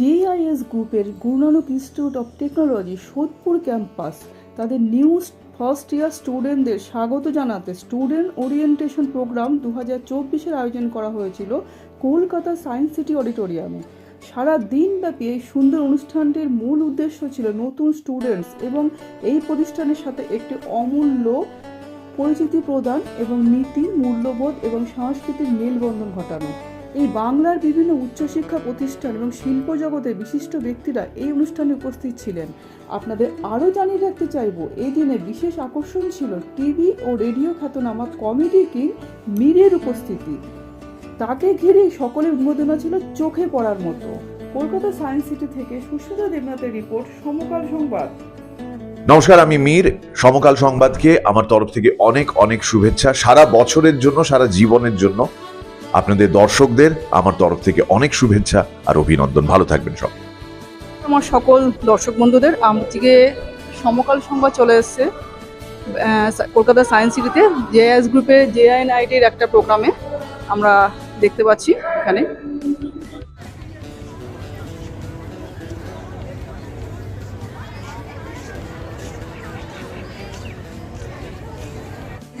JIS গ্রুপের Guru Nanak institute of technology Sodepur campus তাদের new first year স্টুডেন্টদের স্বাগত জানাতে স্টুডেন্ট ওরিয়েন্টেশন প্রোগ্রাম দু হাজার চব্বিশের আয়োজন করা হয়েছিল কলকাতা সায়েন্স সিটি অডিটোরিয়ামে। সারা দিনব্যাপী এই সুন্দর অনুষ্ঠানটির মূল উদ্দেশ্য ছিল নতুন স্টুডেন্টস এবং এই প্রতিষ্ঠানের সাথে একটি অমূল্য পরিচিতি প্রদান এবং নীতি, মূল্যবোধ এবং সাংস্কৃতিক মেলবন্ধন ঘটানো। এই বাংলার বিভিন্ন উচ্চশিক্ষা প্রতিষ্ঠান এবং শিল্প জগতের বিশিষ্ট ব্যক্তিরা এই অনুষ্ঠানে উপস্থিত ছিলেন। আপনাদের আরও জানিয়ে রাখতে চাইব, এই দিনে বিশেষ আকর্ষণ ছিল টিভি ও রেডিও খ্যাতনামা কমেডি কিং মীরের উপস্থিতি। তাকে ঘিরে সকলের উন্মোদনা ছিল চোখে পড়ার মতো। কলকাতা সায়েন্স সিটি থেকে সুস্মিতা দেবনাথের রিপোর্ট, সমকাল সংবাদ। নমস্কার, আমি মীর। সমকাল সংবাদকে আমার তরফ থেকে অনেক অনেক শুভেচ্ছা। সারা বছরের জন্য, সারা জীবনের জন্য আপনাদের দর্শকদের আমার তরফ থেকে অনেক শুভেচ্ছা আর অভিনন্দন। ভালো থাকবেন সব। আমার সকল দর্শক বন্ধুদের আজকে সমকাল সংবাদ চলে এসছে কলকাতা সায়েন্স সিটিতে জেআইএস গ্রুপে জেআইএনআইটির একটা প্রোগ্রামে আমরা দেখতে পাচ্ছি এখানে।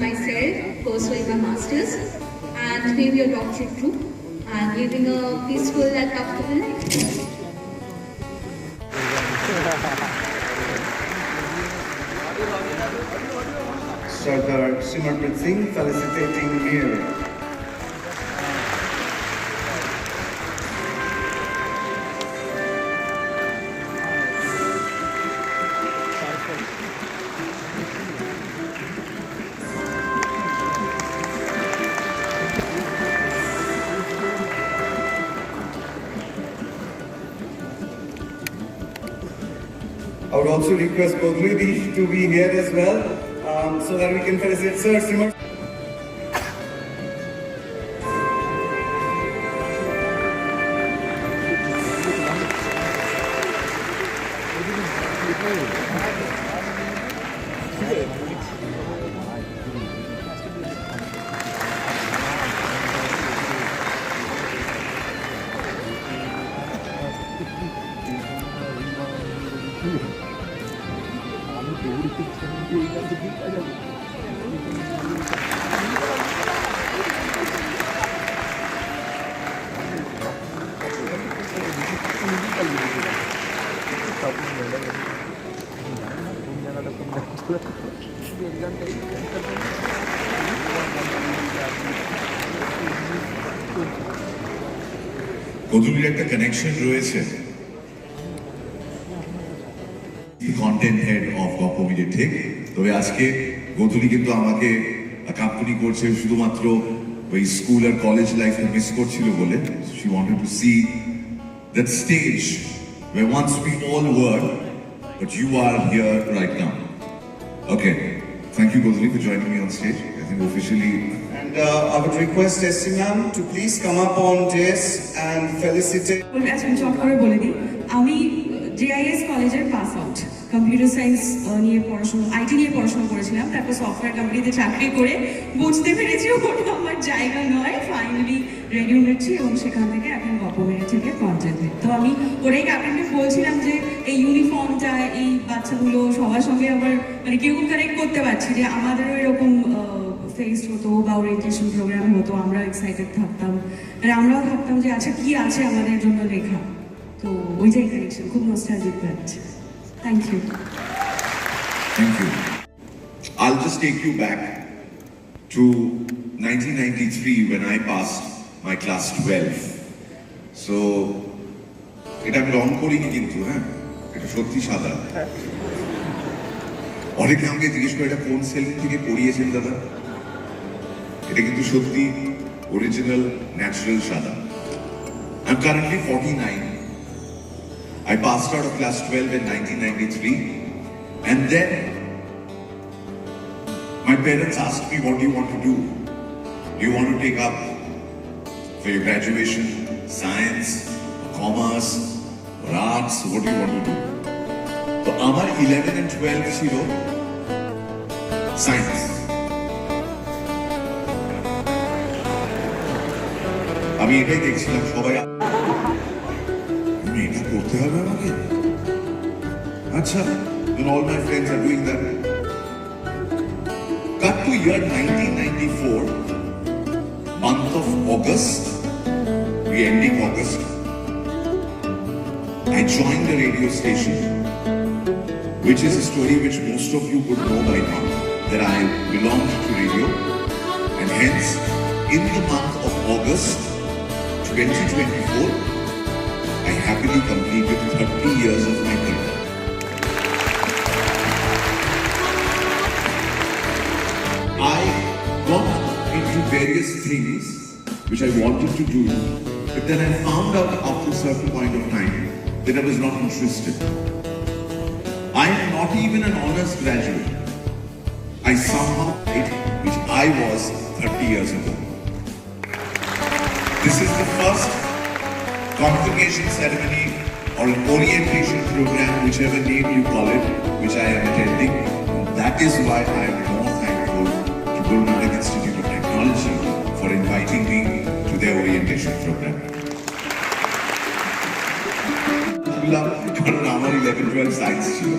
Myself my masters and maybe a doctorate too and living a peaceful and comfortable life. Sardar Simarprit Singh felicitating Mir. I would also request Bodhidi to be here as well, um, so that we can felicitate Sir Simar. কদুলির একটা connection রয়েছে content head of গপ ঠিক তবে আজকে গধুলি কিন্তু আমাকে company করছে শুধুমাত্র ওই স্কুল আর কলেজ লাইফ মিস করছিল বলে she wanted to see that stage where once we all were but you are here right now okay thank you Godhuli for joining me on stage I think officially And uh, I would request SC to please come up on dais and felicitate. আমি JIS কলেজের pass out computer science নিয়ে পড়াশোনা IT নিয়ে পড়াশোনা করেছিলাম তারপর software কোম্পানিতে চাকরি করে বুঝতে পেরেছি ওটা আমার জায়গা নয়। ফাইনালি রেডিও নিচ্ছি এবং সেখান থেকে এখন গল্পমের থেকে কন্টেন্ট তো আমি ওরাই ক্যাপ্টেনকে বলছিলাম যে এই ইউনিফর্মটা এই বাচ্চাগুলো সবার সঙ্গে আবার মানে কেউ কানেক্ট করতে পারছি যে আমাদেরও এরকম ফেস হতো বা ওরিয়েন্টেশন প্রোগ্রাম হতো আমরা এক্সাইটেড থাকতাম। আর আমরাও থাকতাম যে আচ্ছা কি আছে আমাদের জন্য লেখা? তো ওইটাই কানেকশন খুব নস্টালজিক লাগছে। Thank you Thank you. I'll just take you back to 1993 when I passed my class 12. So, এটা আমি রং করিনি কিন্তু হ্যাঁ? এটা সত্যি সাদা। অনেকে আমাকে জিজ্ঞেস করে এটা কোন সেল থেকে পড়িয়েছেন দাদা? এটা কিন্তু সত্যি অরিজিনাল ন্যাচারাল সাদা I'm currently 49. I passed out of class 12 in 1993 and then my parents asked me, What do you want to do? Do you want to take up for your graduation science, or commerce, or arts? What do you want to do? তো আমার 11 and 12 ছিল science আমি এটাই দেখছিলাম সবাই মেয়েটা করতে হবে আমাকে আচ্ছা then all my friends are doing that cut to year 1994 month of August we ending August I joined the radio station which is a story which most of you would know by now that I belonged to radio and hence in the month of August 2024 I happily completed 30 years of my career. I got into various things which I wanted to do, but then I found out after a certain point of time that I was not interested. I am not even an honors graduate. I somehow which I was 30 years ago. This is the first convocation ceremony or an orientation program, whichever name you call it, which I am attending. That is why I am more thankful to Guru Nanak Institute of Technology for inviting me to their orientation program. করলাম, কারণ আমার eleven twelve science ছিল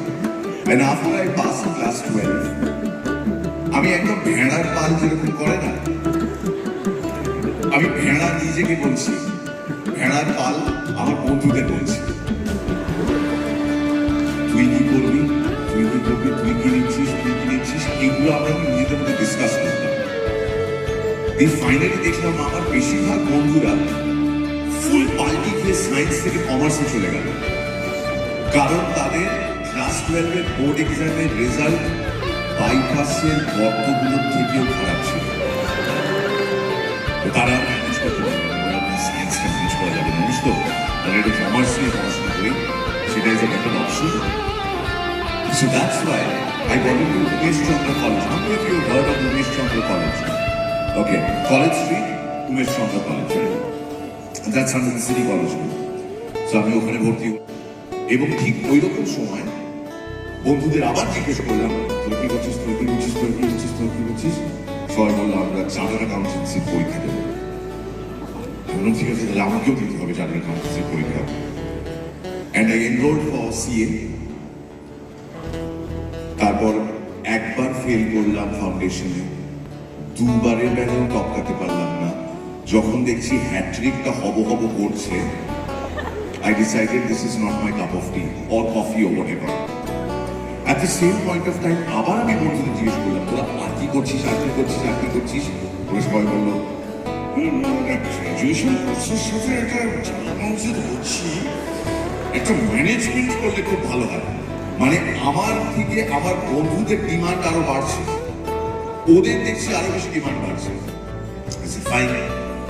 and after I pass class twelve আমি একদম ভেড়ার পাল যেরকম করে না আমি ভেড়া নিজেকে বলছি। ভেড়ার পাল আমার বন্ধুদের বলছি। তুই কি করবি? তুই কি করবি? তুই কি নিচ্ছিস? তুই কি নিচ্ছিস? এগুলো আমরা নিজেদের মধ্যে ডিসকাস করতাম। এই ফাইনালি দেখলাম আমার বেশিরভাগ বন্ধুরা ফুল পাল্টি খেয়ে সায়েন্স থেকে কমার্সে চলে গেল। কারণ তাদের ক্লাস টুয়েলভের বোর্ড এক্সামের রেজাল্ট বাইপাসের গর্তগুলোর থেকেও খারাপ ছিল। তারা যাবে বুঝতো তাহলে এটা কমার্স নিয়ে পড়াশোনা করি সেটা is a better option you have heard of Umesh Chandra College? Okay, College Street, Umesh Chandra College, right? And that's under the City College. group. So আমি ওখানে ভর্তি। এবং ঠিক ওই রকম সময় বন্ধুদের আবার জিজ্ঞেস করলাম তুই কি করছিস তুই কি করছিস তুই কি করছিস তুই কি করছিস সবাই বলল আমরা চার্টার অ্যাকাউন্টেন্সির পরীক্ষা দেবো। বললাম, ঠিক আছে তাহলে আমাকেও দিতে হবে চার্টার অ্যাকাউন্টেন্সির পরীক্ষা। And I enrolled for CA তারপর একবার ফেল করলাম ফাউন্ডেশনে দুবারের বেলাও টপকাতে পারলাম না। যখন দেখছি হ্যাট্রিকটা হব হব করছে I decided this is not my cup of tea or coffee or whatever. At the same point of time, আবার আমি বন্ধুদের জিজ্ঞেস করলাম তোরা আর কি করছিস আর কি করছিস আর কি করছিস? বলল গ্রাজুয়েশন কোর্সের সাথে একটা একটা ম্যানেজমেন্ট করলে খুব ভালো হয়। মানে আমার থেকে আমার বন্ধুদের ডিমান্ড আরও বাড়ছে। ওদের দেখছি আরও বেশি ডিমান্ড বাড়ছে। ফাইন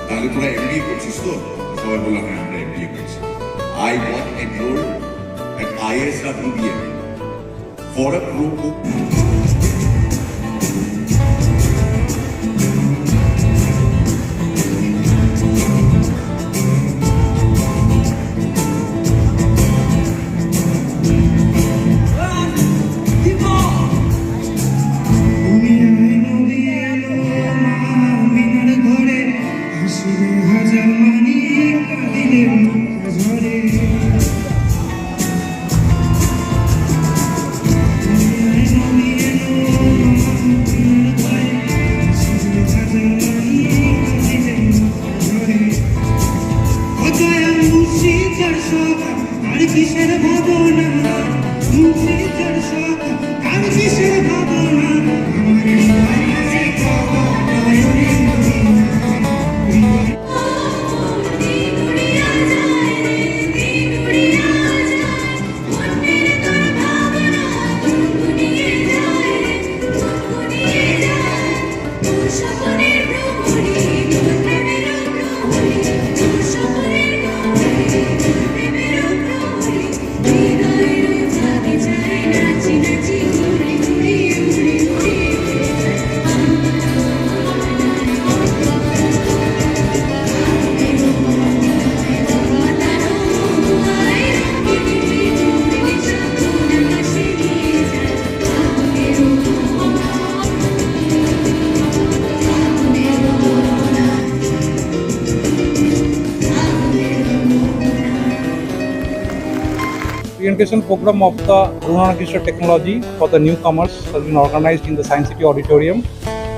তাহলে তোরা এমবিএ করছিস তো? সবাই বললাম হ্যাঁ আমরা এমবিএ করছি। I got enrolled at ISWBM for a Фора руку. Orientation program of the Guru Nanak Institute Technology for the newcomers has been organized in the Science City Auditorium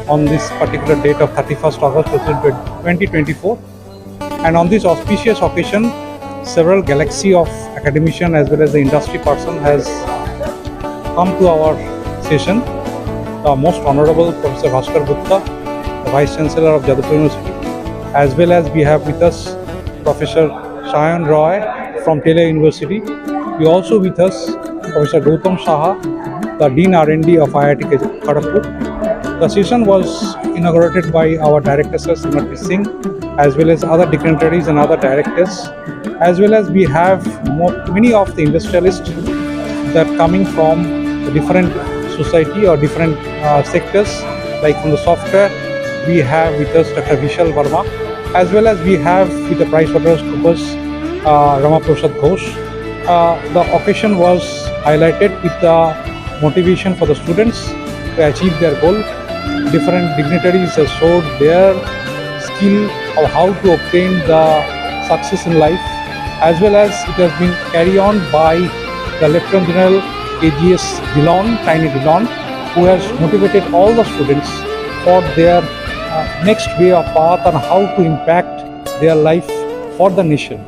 on this particular date of 31st August 2024. And on this auspicious occasion, several galaxy of academician as well as the industry person has come to our session. The most honorable Professor Bhaskar Gupta, the Vice Chancellor of Jadavpur University, as well as we have with us Professor Shayan Roy from Tele University. We also with us Professor Gautam Saha, the Dean R&D of IIT Kharagpur. The session was inaugurated by our director Sir Srimati Singh, as well as other dignitaries and other directors, as well as we have mo- many of the industrialists that are coming from different society or different uh, sectors, like from the software, we have with us Dr. Vishal Verma, as well as we have with the PricewaterhouseCoopers, uh, Ramaprasad Ghosh uh, the occasion was highlighted with the motivation for the students to achieve their goal. Different dignitaries have showed their skill of how to obtain the success in life, as well as it has been carried on by the Lieutenant General AGS Dillon, Tiny Dillon, who has motivated all the students for their uh, next way of path and how to impact their life for the nation.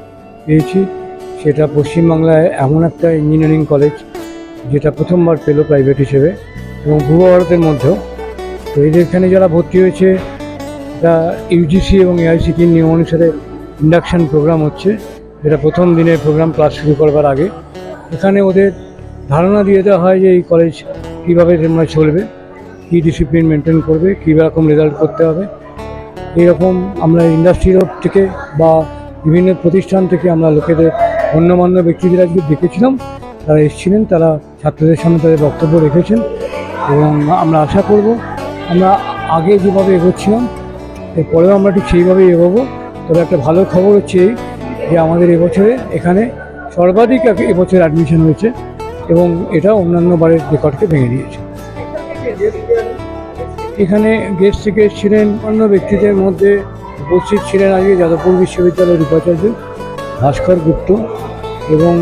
AG সেটা পশ্চিমবাংলায় এমন একটা engineering college যেটা প্রথমবার পেল private হিসেবে এবং পূর্ব ভারতের মধ্যেও। তো এদের এখানে যারা ভর্তি হয়েছে এটা ইউজিসি এবং এআইসিটির নিয়ম অনুসারে ইন্ডাকশান প্রোগ্রাম হচ্ছে। যেটা প্রথম দিনের প্রোগ্রাম ক্লাস শুরু করবার আগে। এখানে ওদের ধারণা দিয়ে দেওয়া হয় যে এই কলেজ কীভাবে তোমরা চলবে, কী ডিসিপ্লিন মেনটেন করবে, কী রকম রেজাল্ট করতে হবে। এরকম আমরা ইন্ডাস্ট্রির থেকে বা বিভিন্ন প্রতিষ্ঠান থেকে আমরা লোকেদের গণ্যমান্য ব্যক্তিদের আজকে দেখেছিলাম। তারা এসেছিলেন, তারা ছাত্রদের সামনে তাদের বক্তব্য রেখেছেন এবং আমরা আশা করব আমরা আগে যেভাবে এগোচ্ছিলাম এরপরেও আমরা ঠিক সেইভাবেই এগোবো। তবে একটা ভালো খবর হচ্ছে এই যে আমাদের এবছরে এখানে সর্বাধিক এবছর অ্যাডমিশন হয়েছে এবং এটা অন্যান্য বারের রেকর্ডকে ভেঙে দিয়েছে। এখানে গেস্ট থেকে ছিলেন অন্য ব্যক্তিদের মধ্যে উপস্থিত ছিলেন আজকে যাদবপুর বিশ্ববিদ্যালয়ের উপাচার্য ভাস্কর গুপ্ত এবং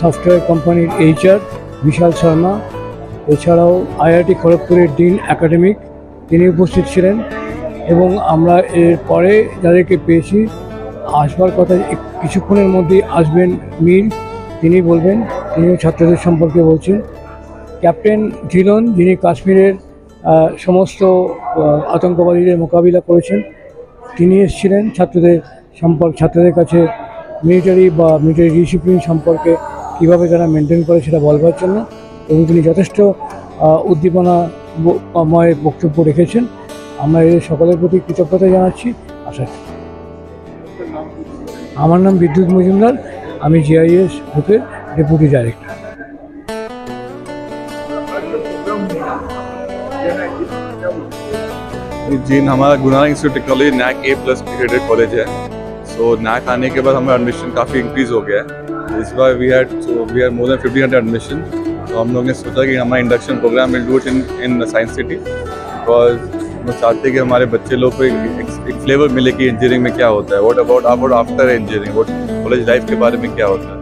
সফটওয়্যার কোম্পানির এইচআর বিশাল শর্মা। এছাড়াও আইআইটি খড়গপুরের ডিন একাডেমিক তিনি উপস্থিত ছিলেন এবং আমরা এর পরে যাদেরকে পেয়েছি, আসবার কথা কিছুক্ষণের মধ্যেই আসবেন মীর তিনি বলবেন, তিনিও ছাত্রদের সম্পর্কে বলছেন। ক্যাপ্টেন ধিলন যিনি কাশ্মীরের সমস্ত আতঙ্কবাদীদের মোকাবিলা করেছেন, তিনি এসেছিলেন ছাত্রদের সম্পর্ক, ছাত্রদের কাছে মিলিটারি বা মিলিটারি ডিসিপ্লিন সম্পর্কে কীভাবে তারা মেনটেন করে সেটা বলবার জন্য এবং তিনি যথেষ্ট আহ, উদ্দীপনাময় বক্তব্য রেখেছেন আমরা এদের সকলের প্রতি কৃতজ্ঞতা জানাচ্ছি আশা করি। আমার নাম বিদ্যুৎ মজুমদার আমি জিআইএস গ্রুপের ডেপুটি ডাইরেক্টর जी हमारा Guru Nanak institute technology NAAC A plus graded college है सो नैक आने के बाद हमारा एडमिशन काफ़ी इंक्रीज हो गया है इस बार we had we are more than fifty hundred admission तो हम लोग ने सोचा कि हमारा induction programme will do it in in science city because हम चाहते हैं कि हमारे बच्चे लोग को एक, फ्लेवर मिले कि इंजीनियरिंग में क्या होता है what about about after engineering what college life के बारे में क्या होता है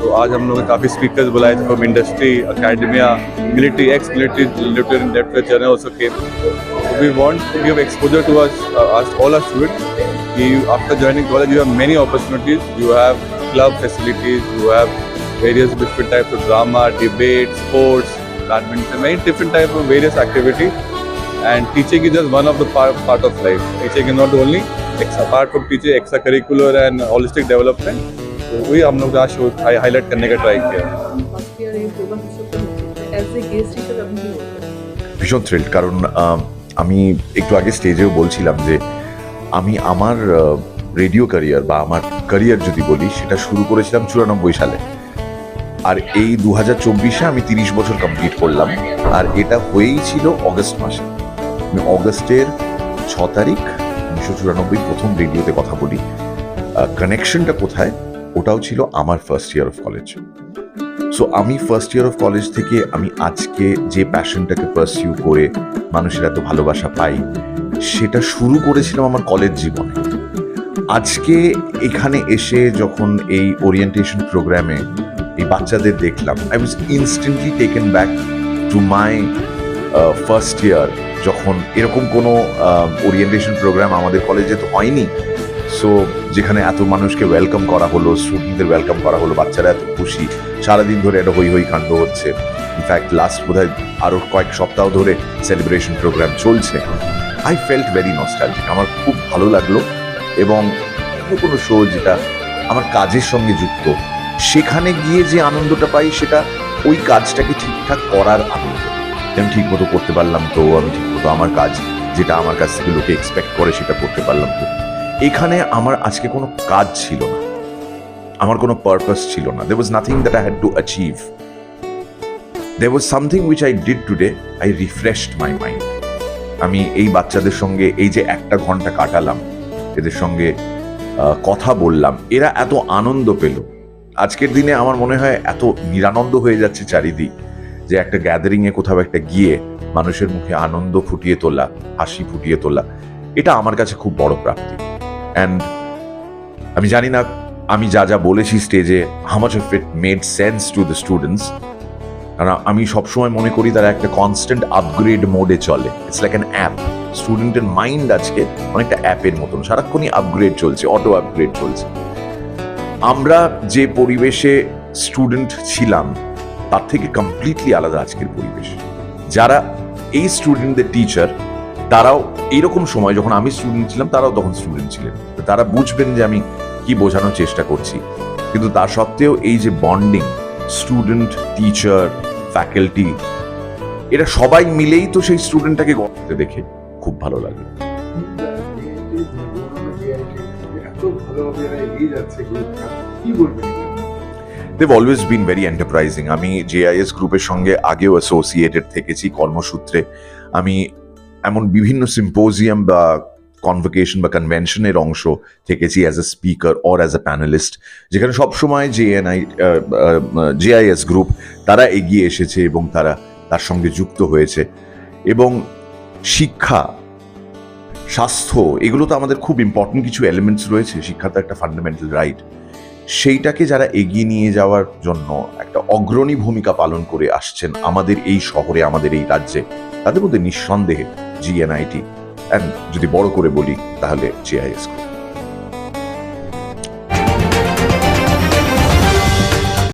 तो आज हम लोग ने काफ़ी स्पीकर्स बुलाए थे from industry academia military ex military also came So we want to give exposure to us, uh, us all our students. You, after joining college, you have many opportunities. You have club facilities. You have various different types of drama, debate, sports, badminton, many different types of various activities. And teaching is just one of the part, part of life. Teaching is not only ex- apart from teaching extracurricular and holistic development. तो वही हम लोग आज show highlight करने का try किया first year এই programme হিসেবে অ্যাজ এ গেস্ট হিসেবে আপনি কি বলবেন ভীষণ থ্রিল্ড কারণ আহ, আমি একটু আগে স্টেজেও বলছিলাম যে আমি আমার রেডিও ক্যারিয়ার বা আমার ক্যারিয়ার যদি বলি, সেটা শুরু করেছিলাম চুরানব্বই সালে। আর এই দু হাজার চব্বিশে আমি তিরিশ বছর কমপ্লিট করলাম। আর এটা হয়েই ছিল অগস্ট মাসে। আমি অগস্টের ছ তারিখ উনিশশো চুরানব্বই প্রথম রেডিওতে কথা বলি। কানেকশনটা কোথায়? ওটাও ছিল আমার first year of college so আমি ফার্স্ট ইয়ার অফ কলেজ থেকে আমি আজকে যে প্যাশনটাকে পারসিউ করে মানুষের এত ভালোবাসা পাই সেটা শুরু করেছিলাম আমার কলেজ জীবনে। আজকে এখানে এসে যখন এই ওরিয়েন্টেশন প্রোগ্রামে এই বাচ্চাদের দেখলাম I was instantly taken back to my first year যখন এরকম কোনো ওরিয়েন্টেশন প্রোগ্রাম আমাদের কলেজে তো হয়নি। সো যেখানে এত মানুষকে ওয়েলকাম করা হলো স্টুডেন্টদের ওয়েলকাম করা হলো, বাচ্চারা এত খুশি। সারাদিন ধরে একটা হই হই কাণ্ড হচ্ছে। ইনফ্যাক্ট লাস্ট বোধ হয় আরও কয়েক সপ্তাহ ধরে সেলিব্রেশন প্রোগ্রাম চলছে। আই ফেল্ট ভেরি নস্টালজিক আমার খুব ভালো লাগল এবং কোনো শো যেটা আমার কাজের সঙ্গে যুক্ত। সেখানে গিয়ে যে আনন্দটা পাই সেটা ওই কাজটাকে ঠিকঠাক করার আনন্দ। আমি ঠিক মতো করতে পারলাম তো, আমি ঠিক মতো আমার কাজ, যেটা আমার কাছ থেকে লোকে এক্সপেক্ট করে সেটা করতে পারলাম তো। এখানে আমার আজকে কোনো কাজ ছিল না। আমার কোনো পারপাস ছিল না। There was nothing that I had to achieve there was something which I did today I refreshed my mind আমি এই বাচ্চাদের সঙ্গে এই যে একটা ঘণ্টা কাটালাম, এদের সঙ্গে কথা বললাম, এরা এত আনন্দ পেল। আজকের দিনে আমার মনে হয় এত নিরানন্দ হয়ে যাচ্ছে চারিদিক, যে একটা গ্যাদারিংয়ে কোথাও একটা গিয়ে মানুষের মুখে আনন্দ ফুটিয়ে তোলা, হাসি ফুটিয়ে তোলা, এটা আমার কাছে খুব বড় প্রাপ্তি। অ্যান্ড আমি জানি না, আমি যা যা বলেছি স্টেজে how much of it made sense to the students কারণ আমি সবসময় মনে করি তারা একটা কনস্ট্যান্ট আপগ্রেড মোডে চলে। ইটস লাইক অ্যান অ্যাপ স্টুডেন্টের মাইন্ড আজকে অনেকটা অ্যাপের মতন। সারাক্ষণই আপগ্রেড চলছে অটো আপগ্রেড চলছে। আমরা যে পরিবেশে স্টুডেন্ট ছিলাম, তার থেকে কমপ্লিটলি আলাদা আজকের পরিবেশ। যারা এই স্টুডেন্টদের টিচার তারাও এইরকম সময় যখন আমি স্টুডেন্ট ছিলাম, তারাও তখন স্টুডেন্ট ছিলেন। তারা বুঝবেন যে আমি কি বোঝানোর চেষ্টা করছি। কিন্তু তা সত্ত্বেও এই যে বন্ডিং স্টুডেন্ট টিচার ফ্যাকাল্টি এরা সবাই মিলেই তো সেই স্টুডেন্টটাকে গড়তে দেখে। খুব ভালো লাগে। They've always been very enterprising আমি জেআইএস গ্রুপের সঙ্গে আগেও অ্যাসোসিয়েটেড থেকেছি। কর্মসূত্রে আমি এমন বিভিন্ন সিম্পোজিয়াম বা কনভোকেশন বা কনভেনশনের অংশ থেকেছি as a speaker or as a panelist যেখানে সবসময় জেএনআই জেআইএস গ্রুপ তারা এগিয়ে এসেছে এবং তারা তার সঙ্গে যুক্ত হয়েছে। এবং শিক্ষা, স্বাস্থ্য, এগুলো তো আমাদের খুব ইম্পর্টেন্ট কিছু এলিমেন্টস রয়েছে, শিক্ষা তো একটা ফান্ডামেন্টাল রাইট সেইটাকে যারা এগিয়ে নিয়ে যাওয়ার জন্য একটা অগ্রণী ভূমিকা পালন করে আসছেন আমাদের এই শহরে, আমাদের এই রাজ্যে, তাদের মধ্যে নিঃসন্দেহে জিএনআইটি অ্যান্ড যদি বড় করে বলি তাহলে জিআইএস গ্রুপ